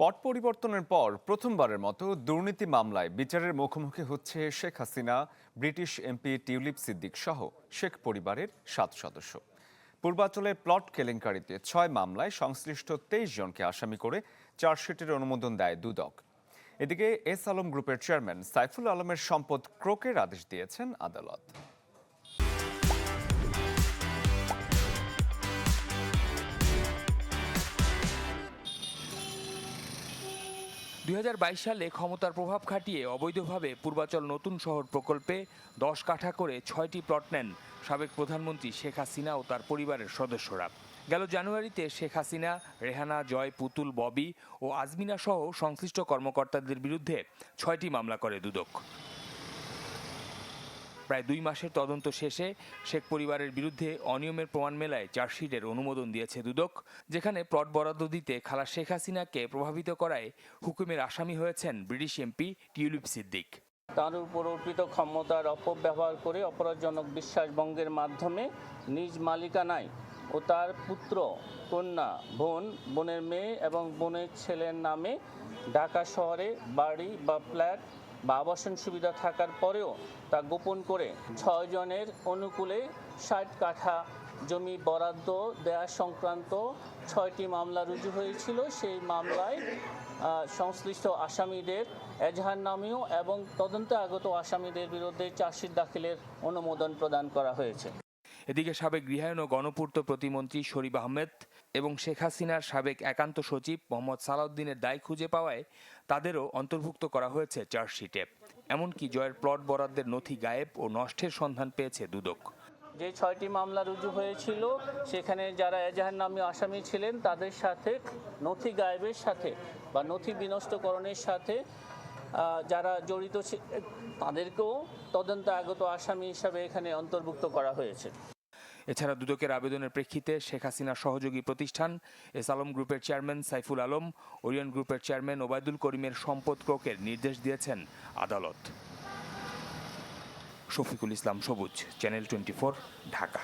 পট পরিবর্তনের পর প্রথমবারের মতো দুর্নীতি মামলায় বিচারের মুখোমুখি হচ্ছে Sheikh Hasina, British MP Tulip Siddiq সহ শেখ পরিবারের সাত সদস্য। পূর্বাঞ্চলের প্লট কেলেঙ্কারিতে ছয় মামলায় সংশ্লিষ্ট তেইশ জনকে আসামি করে চার্জশিটের অনুমোদন দেয় দুদক। এদিকে এস আলম গ্রুপের চেয়ারম্যান সাইফুল আলমের সম্পদ ক্রোকের আদেশ দিয়েছেন আদালত। দুই হাজার বাইশ সালে ক্ষমতার প্রভাব খাটিয়ে অবৈধভাবে পূর্বাচল নতুন শহর প্রকল্পে দশ কাঠা করে ছয়টি প্লট নেন সাবেক প্রধানমন্ত্রী শেখ হাসিনা ও তার পরিবারের সদস্যরা। গেল জানুয়ারিতে শেখ হাসিনা, রেহানা, জয়, পুতুল, ববি ও আজমিনা সহ সংশ্লিষ্ট কর্মকর্তাদের বিরুদ্ধে ছয়টি মামলা করে দুদক। প্রায় দুই মাসের তদন্ত শেষে শেখ পরিবারের বিরুদ্ধে অনিয়মের প্রমাণ মেলায় চার্জশিটের অনুমোদন দিয়েছে দুদক, যেখানে প্লট বরাদ্দ দিতে খালা শেখ হাসিনাকে প্রভাবিত করায় হুকুমের আসামি হয়েছেন ব্রিটিশ এমপি টিউলিপ সিদ্দিক। তার উপর অর্পিত ক্ষমতার অপব্যবহার করে অপরাধজনক বিশ্বাসভঙ্গের মাধ্যমে নিজ মালিকানায় ও তার পুত্র, কন্যা, বোন, বোনের মেয়ে এবং বোনের ছেলের নামে ঢাকা শহরে বাড়ি বা ফ্ল্যাট বা আবাসন সুবিধা থাকার পরেও তা গোপন করে ছয় জনের অনুকূলে ষাট কাঠা জমি বরাদ্দ দেয়া সংক্রান্ত ছয়টি মামলা রুজু হয়েছিল। সেই মামলায় সংশ্লিষ্ট আসামিদের এজাহার নামেও এবং তদন্তে আগত আসামিদের বিরুদ্ধে চার্জশিট দাখিলের অনুমোদন প্রদান করা হয়েছে। এদিকে সাবেক গৃহায়ন ও গণপূর্ত প্রতিমন্ত্রী শরীফ আহমেদ এবং শেখ হাসিনার সাবেক একান্ত সচিব মোহাম্মদ সালাউদ্দিনের দায় খুঁজে পাওয়ায় তাদেরও অন্তর্ভুক্ত করা হয়েছে চার্জশিটে। এমনকি জয়ের প্লট বরাদ্দের নথি গায়েব ও নষ্টের সন্ধান পেয়েছে দুদক। যে ছয়টি মামলা রুজু হয়েছিল, সেখানে যারা এজাহার নামী আসামি ছিলেন, তাদের সাথে নথি গায়েবের সাথে বা নথি বিনষ্টকরণের সাথে যারা জড়িত তাদেরকেও তদন্ত আগত আসামি হিসাবে এখানে অন্তর্ভুক্ত করা হয়েছে। এছাড়া দুদকের আবেদনের প্রেক্ষিতে শেখ হাসিনার সহযোগী প্রতিষ্ঠান এস আলম গ্রুপের চেয়ারম্যান সাইফুল আলম, ওরিয়ন গ্রুপের চেয়ারম্যান ওবায়দুল করিমের সম্পদ ক্রোকের নির্দেশ দিয়েছেন আদালত। শফিকুল ইসলাম সবুজ, চ্যানেল টোয়েন্টি ঢাকা।